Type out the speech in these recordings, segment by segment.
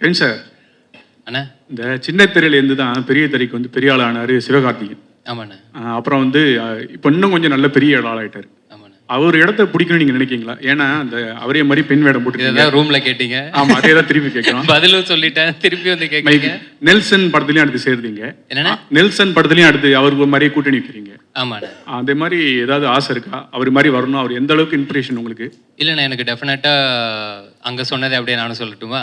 Kavin sir? அண்ணா. இந்த சின்ன திரையிலேருந்து தான் பெரிய திரைக்கு வந்து பெரிய ஆள் ஆனார் சிவகார்த்திகேயன். ஆமாண்ணா. அப்புறம் வந்து இப்போ இன்னும் கொஞ்சம் நல்ல பெரிய ஆள் ஆளாயிட்டார் அவர் இடத்த பிடிக்கணும்னு நீங்க நினைக்கிறீங்களா ஏன்னா அந்த அவரே மாதிரி பெண் வேடம் இதான் ரூம்ல கேட்டீங்க. ஆமா அதே தான் திருப்பி கேட்கணும் பதிலும் சொல்லிட்டேன் திருப்பி வந்து கேட்குறீங்க. நெல்சன் படத்துலயும் அடுத்து சேர்ந்தீங்க என்னண்ணா? நெல்சன் படத்துலயும் அடுத்து அவருக்கு மாதிரியே கூட்டணி வைக்கிறீங்க. ஆமாண்ணா. அதே மாதிரி ஏதாவது ஆசை இருக்கா? அவர் மாதிரி வரணும் அவர் எந்த அளவுக்கு இன்ஸ்பிரேஷன் உங்களுக்கு? இல்லைண்ணா எனக்கு டெஃபினட்டாக அங்கே சொன்னதை அப்படியே நானும் சொல்லட்டுமா?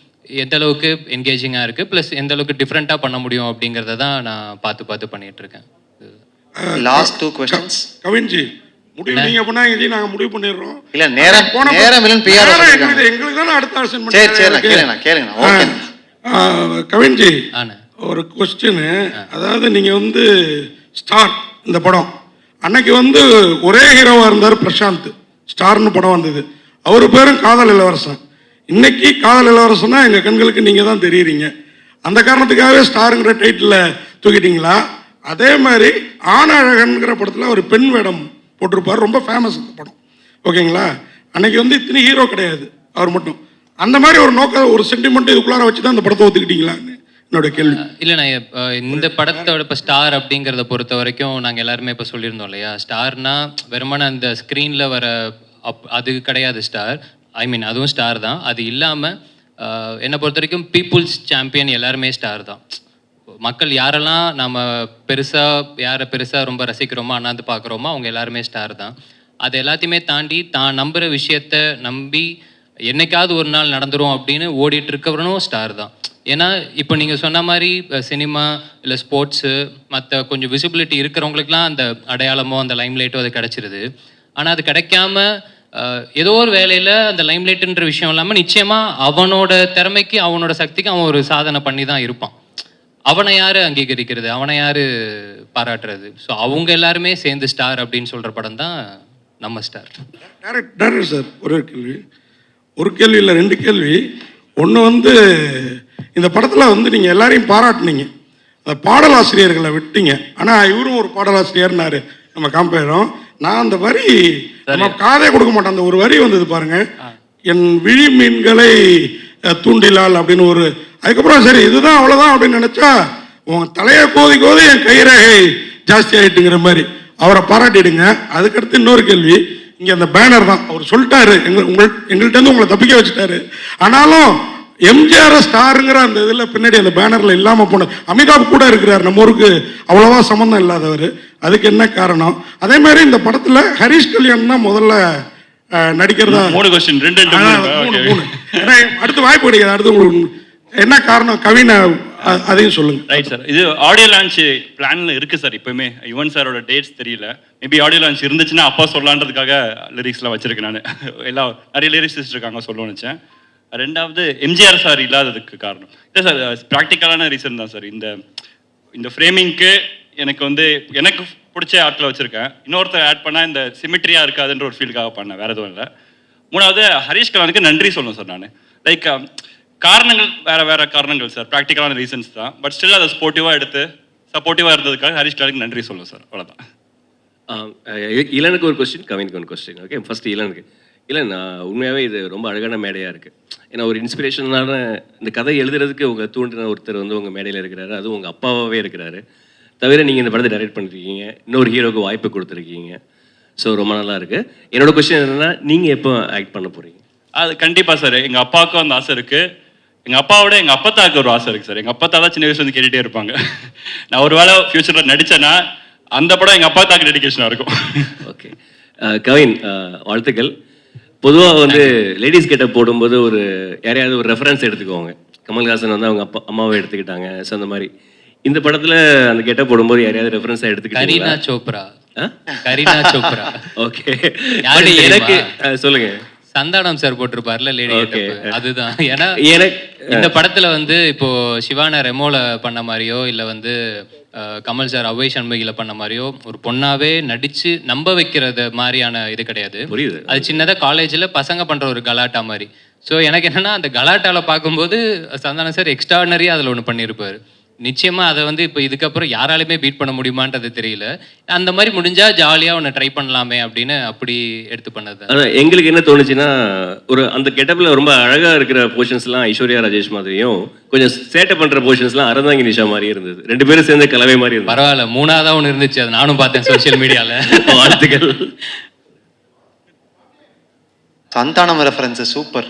எந்த அளவுக்கு என்கேஜிங்காக இருக்குது ப்ளஸ் எந்த அளவுக்கு டிஃப்ரெண்ட்டாக பண்ண முடியும் அப்படிங்கிறத தான் நான் பார்த்து பார்த்து பண்ணிட்டு இருக்கேன். லாஸ்ட் டூ கொஸ்டின்ஸ் கவின்ஜி முடிவு நீங்க பண்ணாங்க ஜி நாங்க முடிவு பண்ணிடுறோம். இல்ல நேரம் போன நேரம் பிஆர் சொல்லிருக்காங்க. எங்களுக்கு எங்களுக்கு தானே அடுத்த ஆப்ஷன் சரி சரி நான் கேளுங்க கேளுங்க ஓகே. கவின்ஜி ஆண்ணே ஒரு கொஸ்டின் அதாவது நீங்க வந்து ஸ்டார் இந்த படம். அன்னைக்கு வந்து ஒரே ஹீரோவா இருந்தார் பிரசாந்த். ஸ்டார்னு படம் வந்தது. அவர் பேரும் காதல் இளவரசன். இன்னைக்கு காதல் இளவரசனா எங்க கண்களுக்கு நீங்க தான் தெரியுறீங்க. அந்த காரணத்துக்காகவே ஸ்டாருங்கிற டைட்டில் தூக்கிட்டீங்களா? அதே மாதிரி ஆணழகன்கிற படத்தில் ஒரு பெண் வேடம் போட்டிருப்பார். ரொம்ப ஃபேமஸ் அந்த படம். ஓகேங்களா? அன்னைக்கு வந்து இத்தனை ஹீரோ கிடையாது. அவர் மட்டும். அந்த மாதிரி ஒரு நோக்க ஒரு சென்டிமெண்ட் இதுக்குள்ளார வச்சு தான் அந்த படத்தை ஒத்துக்கிட்டீங்களான்னு என்னோட கேள்வி. இல்லை நான் இந்த படத்தோட இப்போ ஸ்டார் அப்படிங்கிறத பொறுத்த வரைக்கும் நாங்கள் எல்லாருமே இப்போ சொல்லியிருந்தோம் இல்லையா? ஸ்டார்னா வெறுமனே அந்த ஸ்க்ரீனில் வர அப் அது கிடையாது ஸ்டார் ஐ மீன் அதுவும் ஸ்டார் தான். அது இல்லாமல் என்னை பொறுத்த வரைக்கும் பீப்புள்ஸ் சாம்பியன் எல்லாருமே ஸ்டார் தான். மக்கள் யாரெல்லாம் நம்ம பெருசாக யாரை பெருசாக ரொம்ப ரசிக்கிறோமோ அண்ணாந்து பார்க்குறோமோ அவங்க எல்லாருமே ஸ்டார் தான். அது எல்லாத்தையுமே தாண்டி தான் நம்புகிற விஷயத்த நம்பி என்னைக்காவது ஒரு நாள் நடந்துரும் அப்படின்னு ஓடிட்டு இருக்கிறவனும் ஸ்டார் தான். ஏன்னா இப்போ நீங்கள் சொன்ன மாதிரி சினிமா இல்லை ஸ்போர்ட்ஸு மற்ற கொஞ்சம் விசிபிலிட்டி இருக்கிறவங்களுக்குலாம் அந்த அடையாளமோ அந்த லைம்லைட்டோ அது கிடச்சிருது. ஆனால் அது கிடைக்காம ஏதோ ஒரு வேலையில் அந்த லைம்லைட்டுன்ற விஷயம் இல்லாமல் நிச்சயமாக அவனோட திறமைக்கு அவனோட சக்திக்கு அவன் ஒரு சாதனை பண்ணி தான் இருப்பான். அவனை யார் அங்கீகரிக்கிறது? அவனை யார் பாராட்டுறது? ஸோ அவங்க எல்லாருமே சேர்ந்து ஸ்டார் அப்படின்னு சொல்கிற படம் தான் நம்ம ஸ்டார் டேரக்டர் சார் ஒரே ஒரு கேள்வி. ஒரு கேள்வி இல்லை ரெண்டு கேள்வி. ஒன்று வந்து இந்த படத்தில் வந்து நீங்கள் எல்லாரையும் பாராட்டினீங்க. அந்த பாடலாசிரியர்களை விட்டீங்க. ஆனால் இவரும் ஒரு பாடலாசிரியர்னாரு. நம்ம காம்பேரும் நான் அந்த வரி நம்ம காதே கொடுக்க மாட்டோம். அந்த ஒரு வரி வந்தது பாருங்க. என் விழி மீன்களை தூண்டிலால் அப்படின்னு ஒரு அதுக்கப்புறம் சரி இதுதான் அவ்வளோதான் அப்படின்னு நினச்சா உன் தலையை கோதி கோதி என் கைரேகை ஜாஸ்தி ஆயிட்டுங்கிற மாதிரி அவரை பாராட்டிடுங்க. அதுக்கடுத்து இன்னொரு கேள்வி. இங்க அந்த பேனர் தான். அவர் சொல்லிட்டாரு. எங்க உங்கள் எங்கள்கிட்ட உங்களை தப்பிக்க வச்சுட்டாரு. ஆனாலும் எம்ஜிஆர் ஸ்டாருங்கிற அந்த இதுல பின்னாடி அந்த பேனர்ல இல்லாம போன அமிதாப் கூட இருக்கிறார். நம்ம ஊருக்கு அவ்வளவா சம்மந்தம் இல்லாதவர். அதுக்கு என்ன காரணம்? அதே மாதிரி இந்த படத்துல ஹரிஷ் கல்யாண் தான் முதல்ல நடிக்கிறதா மூணு கொஸ்டின் ரெண்டு மூணு. மூணு ஏன்னா அடுத்து வாய்ப்பு கிடைக்காது. அடுத்து உங்களுக்கு என்ன காரணம்? கவினை அதையும் சொல்லுங்க. ரைட் சார் இது ஆடியோ லான்ச் பிளான்ல இருக்கு சார் இப்பவுமே. யுவன் சாரோட டேட்ஸ் தெரியல. மேபி ஆடியோ லான்ச் இருந்துச்சுன்னா அப்பா சொல்லலான்றதுக்காக லிரிக்ஸ்லாம் வச்சிருக்கேன் நான். எல்லா நிறைய லிரிக்ஸ் இருக்காங்க சொல்ல நினச்சேன். ரெண்டாவது எம்ஜிஆர் சார் இல்லாததுக்கு காரணம். இல்லை சார் ப்ராக்டிக்கலான ரீசன் தான் சார் இந்த இந்த ஃப்ரேமிங்க்கு எனக்கு வந்து எனக்கு பிடிச்ச ஆட்டில் வச்சுருக்கேன். இன்னொருத்தர் ஆட் பண்ணால் இந்த சிமிட்ரியாக இருக்காதுன்ற ஒரு ஃபீலுக்காக பண்ணேன். வேறு எதுவும் இல்லை. மூணாவது ஹரீஷ் கலானுக்கு நன்றி சொல்லணும் சார் நான். லைக் காரணங்கள் வேறு வேறு காரணங்கள் சார் ப்ராக்டிக்கலான ரீசன்ஸ் தான். பட் ஸ்டில் அதை ஸ்போர்ட்டிவாக எடுத்து சப்போர்ட்டிவாக இருந்ததுக்காக ஹரீஷ் கலானுக்கு நன்றி சொல்லணும் சார் அவ்வளோதான் இளனுக்கு ஒரு கொஸ்டின் கவினுக்கு ஒரு கொஸ்டின் ஓகே ஃபர்ஸ்ட் இளனுக்கு. இல்லை நான் உண்மையாகவே இது ரொம்ப அழகான மேடையாக இருக்குது ஏன்னா ஒரு இன்ஸ்பிரேஷனான இந்த கதை எழுதுறதுக்கு உங்களை தூண்டின ஒருத்தர் வந்து உங்கள் மேடையில் இருக்கிறாரு. அதுவும் உங்கள் அப்பாவாகவே இருக்கிறாரு. தவிர நீங்கள் இந்த படத்தை டைரக்ட் பண்ணிருக்கீங்க. இன்னொரு ஹீரோக்கு வாய்ப்பு கொடுத்துருக்கீங்க. ஸோ ரொம்ப நல்லா இருக்குது என்னோட கொஸ்டின் என்னென்னா நீங்கள் எப்போ ஆக்ட் பண்ண போகிறீங்க அது கண்டிப்பாக சார் எங்கள் அப்பாவுக்கும் அந்த ஆசை இருக்குது எங்க அப்பாவோட எங்க அப்பத்தாக்கு ஒரு ஆசை இருக்கு சார் எங்க அப்பத்தா தான் சின்ன வயசுல இருந்து கேட்டுட்டே இருப்பாங்க. நான் ஒரு வேளை ஃபியூச்சர்ல நடிச்சேன்னா அந்த படம் எங்க அப்பாத்தாக்கு டெடிகேஷனா இருக்கும். ஓகே கவின் வாழ்த்துக்கள். பொதுவாக வந்து லேடிஸ் கெட்ட போடும்போது ஒரு யாரையாவது ஒரு ரெஃபரன்ஸ் எடுத்துக்குவாங்க கமல்ஹாசன் வந்து அவங்க அப்பா அம்மாவை எடுத்துக்கிட்டாங்க. ஸோ அந்த மாதிரி. இந்த படத்துல அந்த கெட்ட போடும்போது யாரையாவது ரெஃபரன்ஸாக கரீனா எடுத்துக்கிட்டீங்களா? சோப்ரா. கரீனா சோப்ரா. ஓகே? எனக்கு சொல்லுங்க. சந்தானம் சார் போட்டிருப்பார்ல லேடி. அதுதான். ஏன்னா இந்த படத்துல வந்து இப்போ சிவான ரெமோல பண்ண மாதிரியோ இல்ல வந்து கமல் சார் அவ்வை சண்முகில பண்ண மாதிரியோ ஒரு பொண்ணாவே நடிச்சு நம்ப வைக்கிறது மாதிரியான இது கிடையாது. புரியுது. அது சின்னதா காலேஜ்ல பசங்க பண்ற ஒரு கலாட்டா மாதிரி. ஸோ எனக்கு என்னன்னா அந்த கலாட்டால பார்க்கும்போது சந்தானம் சார் எக்ஸ்ட்ராடனரியா அதுல ஒன்று பண்ணியிருப்பாரு. நிச்சயமா அதை வந்து இப்போ இதுக்கப்புறம் யாராலுமே பீட் பண்ண முடியுமான்றது தெரியல. அந்த மாதிரி முடிஞ்சா ஜாலியா ஒன்று ட்ரை பண்ணலாமே அப்படின்னு அப்படி எடுத்து பண்ணது. அதான் எங்களுக்கு என்ன தோணுச்சுன்னா ஒரு அந்த கெட்டப்ல ரொம்ப அழகா இருக்கிற போர்ஷன்ஸ்லாம் ஐஸ்வர்யா ராஜேஷ் மாதிரியும் கொஞ்சம் சேட்டை பண்ற போர்ஷன்ஸ்லாம் அறந்தாங்கி நிஷா மாதிரியே இருந்தது. ரெண்டு பேரும் சேர்ந்த கலவை மாதிரி இருந்தது. பரவாயில்ல மூணாவதா ஒன்று இருந்துச்சு அது நானும் பார்த்தேன் சோஷியல் மீடியால வாழ்த்துக்கள். Santhanam reference super.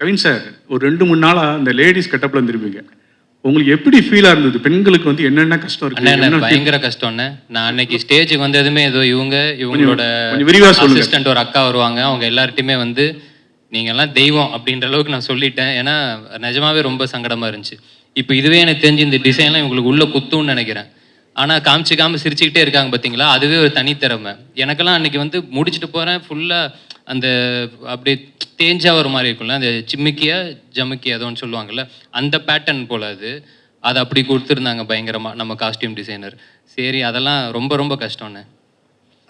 Kavin sir ஒரு ரெண்டு மூணு நாளா இந்த லேடிஸ் கெட்டப்ல இருந்திருப்பீங்க உங்களுக்கு எப்படி ஃபீலா இருந்தது? பெண்களுக்கு வந்து என்னென்ன கஷ்டம் இருக்கு? பயங்கர கஷ்டம்ண்ணே நான் அன்னைக்கு ஸ்டேஜுக்கு வந்ததுமே ஏதோ இவங்க இவங்களோட கொஞ்சம் விரிவா சொல்லுங்க. அசிஸ்டன்ட் ஒரு அக்கா வருவாங்க. அவங்க எல்லார்ட்டையுமே வந்து நீங்க எல்லாம் தெய்வம் அப்படின்ற அளவுக்கு நான் சொல்லிட்டேன். ஏன்னா நிஜமாவே ரொம்ப சங்கடமா இருந்துச்சு. இப்போ இதுவே எனக்கு தெரிஞ்சு இந்த டிசைன்லாம் இவங்களுக்கு உள்ள குத்தும்னு நினைக்கிறேன். ஆனா காமிச்சிக்காம சிரிச்சுக்கிட்டே இருக்காங்க பாத்தீங்களா? அதுவே ஒரு தனித்திறமை. எனக்கெல்லாம் அன்னைக்கு வந்து முடிச்சுட்டு போறேன். ஃபுல்லா அந்த அப்படியே தேஞ்சா ஒரு மாதிரி இருக்கும்ல அந்த சிம்மிக்கியா ஜமுக்கியா ஏதோன்னு சொல்லுவாங்கல்ல அந்த பேட்டர்ன் போல அது. அதை அப்படி கொடுத்துருந்தாங்க பயங்கரமா நம்ம காஸ்டியூம் டிசைனர் சரி அதெல்லாம் ரொம்ப ரொம்ப கஷ்டம்ண்ணே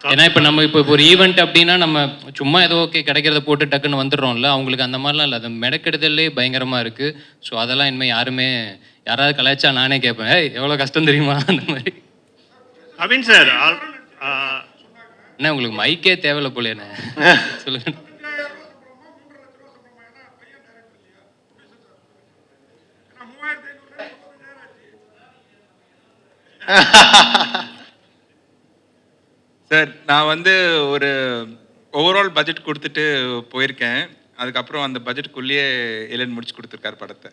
ஏன்னா இப்போ நம்ம இப்போ ஒரு ஈவெண்ட் அப்படின்னா நம்ம சும்மா ஏதோ ஓகே கிடைக்கிறத போட்டு டக்குன்னு வந்துடுறோம்ல அவங்களுக்கு அந்த மாதிரிலாம் இல்லை. அது மெனக்கெடுதலே பயங்கரமா இருக்கு. ஸோ அதெல்லாம் இனிமேல் யாருமே யாராவது கலாய்ச்சா நானே கேட்பேன் ஏய் எவ்வளோ கஷ்டம் தெரியுமா? அந்த மாதிரி. கவின் சார் என்ன உங்களுக்கு மைக்கே தேவையில்ல போல என்ன சொல்லுங்க சார் நான் வந்து ஒரு ஓவரால் பட்ஜெட் கொடுத்துட்டு போயிருக்கேன். அதுக்கப்புறம் அந்த பட்ஜெட்டுக்குள்ளேயே இளன் முடிச்சு கொடுத்துருக்காரு படத்தை.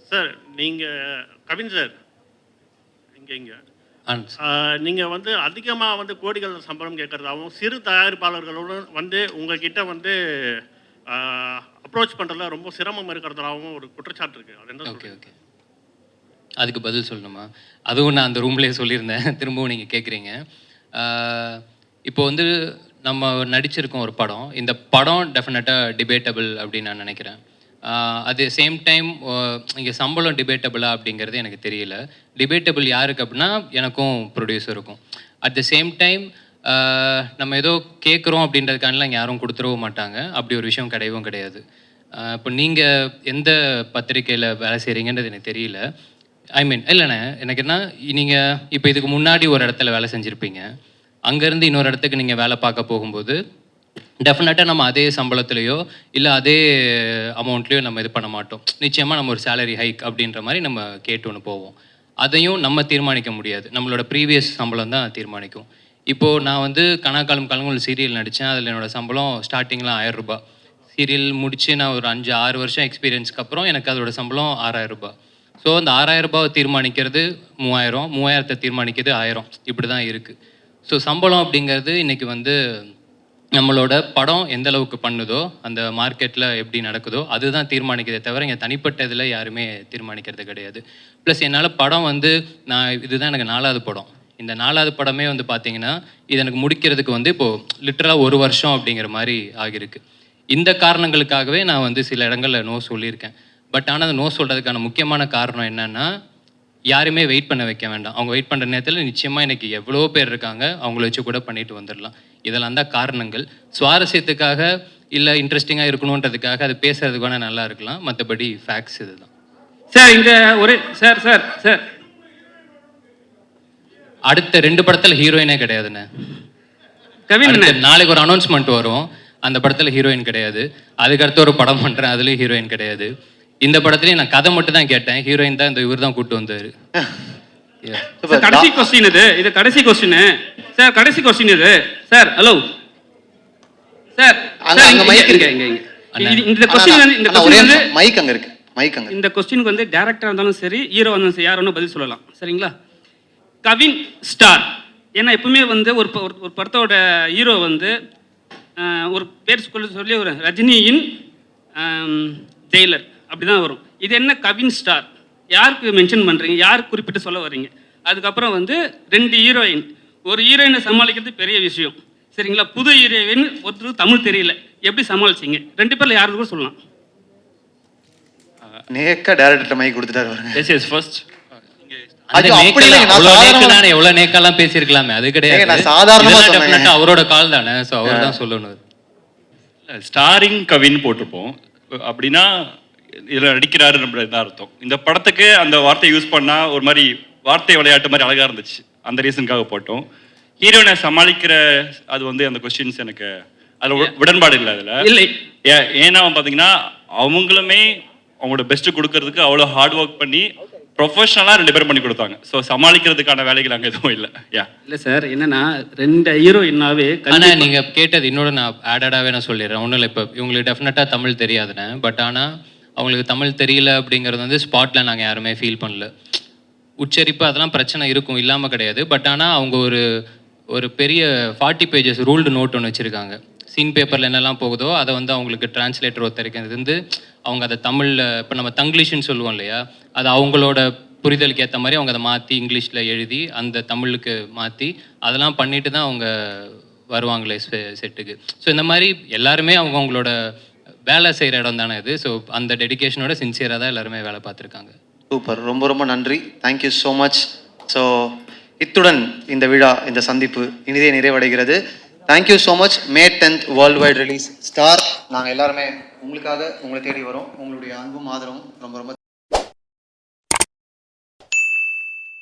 சார் நீங்கள் கவின் சார் இங்கே இங்கே. ஆ நீங்கள் வந்து அதிகமாக வந்து கோடிகள் சம்பளம் கேட்குறதாகவும் சிறு தயாரிப்பாளர்களுடன் வந்து உங்ககிட்ட வந்து அப்ரோச் பண்ணுறதுல ரொம்ப சிரமம் இருக்கிறதாகவும் ஒரு குற்றச்சாட்டு இருக்குது அது என்ன? ஓகே அதுக்கு பதில் சொல்லணுமா? அதுவும் நான் அந்த ரூம்லேயே சொல்லியிருந்தேன். திரும்பவும் நீங்கள் கேட்குறீங்க இப்போ வந்து நம்ம நடிச்சிருக்கோம் ஒரு படம். இந்த படம் டெஃபினட்டாக டிபேட்டபிள் அப்படின்னு நான் நினைக்கிறேன். அது சேம் டைம் இங்கே சம்பளம் டிபேட்டபிளா அப்படிங்கிறது எனக்கு தெரியல. டிபேட்டபிள் யாருக்கு அப்படின்னா எனக்கும் ப்ரொடியூசருக்கும் அட் த சேம் டைம் நம்ம ஏதோ கேட்குறோம் அப்படின்றதுக்கானலாம் யாரும் கொடுத்துடவும் மாட்டாங்க. அப்படி ஒரு விஷயம் கிடையவும் கிடையாது. இப்போ நீங்கள் எந்த பத்திரிக்கையில் வேலை செய்கிறீங்கன்றது எனக்கு தெரியல. ஐ மீன் இல்லைண்ணே. எனக்கு என்ன நீங்கள் இப்போ இதுக்கு முன்னாடி ஒரு இடத்துல வேலை செஞ்சுருப்பீங்க. அங்கேருந்து இன்னொரு இடத்துக்கு நீங்கள் வேலை பார்க்க போகும்போது டெஃபினட்டாக நம்ம அதே சம்பளத்துலேயோ இல்லை அதே அமௌண்ட்லேயோ நம்ம இது பண்ண மாட்டோம். நிச்சயமாக நம்ம ஒரு சேலரி ஹைக் அப்படின்ற மாதிரி நம்ம கேட்டு ஒன்று போவோம். அதையும் நம்ம தீர்மானிக்க முடியாது. நம்மளோட ப்ரீவியஸ் சம்பளம் தான் தீர்மானிக்கும். இப்போது நான் வந்து கணக்காலம் கலங்குள் சீரியல் நடித்தேன் அதில் என்னோடய சம்பளம் ஸ்டார்டிங்கில் ஆயிரம் ரூபாய். சீரியல் முடித்து நான் ஒரு அஞ்சு ஆறு வருஷம் எக்ஸ்பீரியன்ஸ்க்கு அப்புறம் எனக்கு அதோட சம்பளம் ஆறாயிரம் ரூபாய். ஸோ அந்த ஆறாயிரம் ரூபாவை தீர்மானிக்கிறது மூவாயிரம் மூவாயிரத்தை தீர்மானிக்கிறது ஆயிரம். இப்படி தான் இருக்குது ஸோ சம்பளம் அப்படிங்கிறது இன்றைக்கி வந்து நம்மளோட படம் எந்த அளவுக்கு பண்ணுதோ அந்த மார்க்கெட்டில் எப்படி நடக்குதோ அதுதான் தீர்மானிக்கிறதே தவிர இங்கே தனிப்பட்ட இதில் யாருமே தீர்மானிக்கிறது கிடையாது. ப்ளஸ் என்னால் படம் வந்து நான் இதுதான் எனக்கு நாலாவது படம். இந்த நாலாவது படமே வந்து பார்த்தீங்கன்னா இது எனக்கு முடிக்கிறதுக்கு வந்து இப்போது லிட்டரலாக ஒரு வருஷம் அப்படிங்கிற மாதிரி ஆகியிருக்கு. இந்த காரணங்களுக்காகவே நான் வந்து சில இடங்களில் நோ சொல்லியிருக்கேன். பட் ஆனால் அந்த நோ சொல்கிறதுக்கான முக்கியமான காரணம் என்னன்னா யாருமே வெயிட் பண்ண வைக்க வேண்டாம். அவங்க வெயிட் பண்ணுற நேரத்தில் நிச்சயமாக இன்னைக்கு எவ்வளோ பேர் இருக்காங்க. அவங்கள வச்சு கூட பண்ணிட்டு வந்துடலாம் இதெல்லாம் தான் காரணங்கள். சுவாரஸ்யத்துக்காக இல்லை இன்ட்ரெஸ்டிங்காக இருக்கணுன்றதுக்காக அது பேசுறதுக்கு வேணால் நல்லா இருக்கலாம். மற்றபடி ஃபேக்ட்ஸ் இதுதான். சார் இங்க ஒரே சார் சார் சார் அடுத்த ரெண்டு படத்தில் ஹீரோயினே கிடையாதுண்ணே. கவின் நாளைக்கு ஒரு அனௌன்ஸ்மெண்ட் வரும். அந்த படத்தில் ஹீரோயின் கிடையாது. அதுக்கு அடுத்து ஒரு படம் பண்ணுறேன் அதுலேயும் ஹீரோயின் கிடையாது. இந்த படத்துலையும் நான் கதை மட்டும் தான் கேட்டேன். ஹீரோயின் தான் இந்த இவர் தான் கூட்டு வந்தார். சார் கடைசி கொஸ்டின் இது. இது கடைசி கொஸ்டின் சார் கடைசி கொஸ்டின் இது. சார் ஹலோ சார் அங்க- சார், அங்க இங்க- mic இங்க- இருக்கு. இங்க- இங்க. அண்ணா. இது- இந்த கொஸ்டின் வந்து இந்த கொஸ்டின் வந்து மைக் அங்க இருக்கு. மைக் அங்க இருக்கு. இந்த கொஸ்டினுக்கு வந்து டேரக்டராக இருந்தாலும் சரி ஹீரோ இருந்தாலும் சரி யார் வேணும் பதில் சொல்லலாம். சரிங்களா? கவின் ஸ்டார். ஏன்னா எப்பவுமே வந்து ஒரு ப- ஒரு- ஒரு படத்தோட ஹீரோ வந்து ஆஹ், ஒரு பேர் சொல்லி சொல்லி ஒரு ரஜினியின் ஜெயிலர் அப்படி தான் வரும். இது என்ன கவின் ஸ்டார்? யாருக்கு மென்ஷன் பண்ணுறீங்க யார் குறிப்பிட்டு சொல்ல வர்றீங்க? அதுக்கப்புறம் வந்து ரெண்டு ஹீரோயின் ஒரு ஹீரோயினை சமாளிக்கிறது பெரிய விஷயம். சரிங்களா? புது ஹீரோயின் ஒருத்தருக்கு தமிழ் தெரியல. எப்படி சமாளிச்சீங்க? ரெண்டு பேரில் யாருக்கு கூட சொல்லலாம். நேக்கா டேரக்டர் மைக் கொடுத்துட்டாரு பாருங்க. எஸ் எஸ் ஃபர்ஸ்ட் அது அந்த அப்படி நேக்கெல்லாம் பேசியிருக்கலாமே. அது கிடையாது. அவரோட கால் தானே. ஸோ அவர் தான் சொல்லணும். ஸ்டாரிங் கவின் போட்டிருப்போம். அப்படின்னா இதில் நடிக்கிறாரு நம்ம தான் அர்த்தம். இந்த படத்துக்கு அந்த வார்த்தையை யூஸ் பண்ணா ஒரு மாதிரி வார்த்தை விளையாட்டு மாதிரி அழகா இருந்துச்சு. அந்த ரீசனுக்காக போட்டோம். ஹீரோனை சமாளிக்கிற அது வந்து அந்த கொஸ்டின்ஸ் எனக்கு அதில் உட- உடன்பாடு இல்லை அதில். இல்லை. ஏ- ஏன்னா பார்த்தீங்கன்னா அவங்களுமே அவங்களோட பெஸ்ட்டு கொடுக்கறதுக்கு அவ்வளோ ஹார்ட் ஒர்க் பண்ணி ப்ரொஃபஷனலாக ரெண்டு பேரும் பண்ணி கொடுத்தாங்க. ஸோ சமாளிக்கிறதுக்கான வேலைகள் அங்கே எதுவும் இல்லை. யா இல்லை சார் என்னன்னா ரெண்டு ஹீரோயின்னாவே ஆனா நீங்க கேட்டது இன்னொரு நான் ஆடடாவே நான் சொல்லிடுறேன். ஒன்றும் இல்லை இப்போ இவங்களுக்கு டெஃபினட்டாக தமிழ் தெரியாதுண்ணே பட் ஆனா அவங்களுக்கு தமிழ் தெரியல அப்படிங்கிறது வந்து ஸ்பாட்டில் நாங்கள் யாருமே ஃபீல் பண்ணல. உச்சரிப்பு அதெல்லாம் பிரச்சனை இருக்கும் இல்லாமல் கிடையாது. பட் ஆனால் அவங்க ஒரு ஒரு பெரிய ஃபார்ட்டி பேஜஸ் ரூல்டு நோட் ஒன்று வச்சுருக்காங்க. சீன் பேப்பரில் என்னெல்லாம் போகுதோ அதை வந்து அவங்களுக்கு டிரான்ஸ்லேட்டர் ஒருத்தருக்கு இருந்து அவங்க அதை தமிழில் இப்போ நம்ம தங்கிலீஷ்னு சொல்லுவோம் இல்லையா? அது அவங்களோட புரிதலுக்கு ஏற்ற மாதிரி அவங்க அதை மாற்றி இங்கிலீஷில் எழுதி அந்த தமிழுக்கு மாற்றி அதெல்லாம் பண்ணிட்டு தான் அவங்க வருவாங்களே செ- செட்டுக்கு. ஸோ இந்த மாதிரி எல்லாருமே அவங்க அவங்களோட வேலை செய்கிற இடம் தானே இது. ஸோ அந்த டெடிகேஷனோட சின்சியராக தான் எல்லாருமே வேலை பார்த்துருக்காங்க. சூப்பர் ரொம்ப ரொம்ப நன்றி. தேங்க்யூ ஸோ மச் ஸோ இத்துடன் இந்த விழா இந்த சந்திப்பு இனிதே நிறைவடைகிறது. Thank you so much May tenth world wide release star நாங்கள் எல்லாருமே உங்களுக்காக உங்களை தேடி வரோம். உங்களுடைய அன்பும் ஆதரவும் ரொம்ப ரொம்ப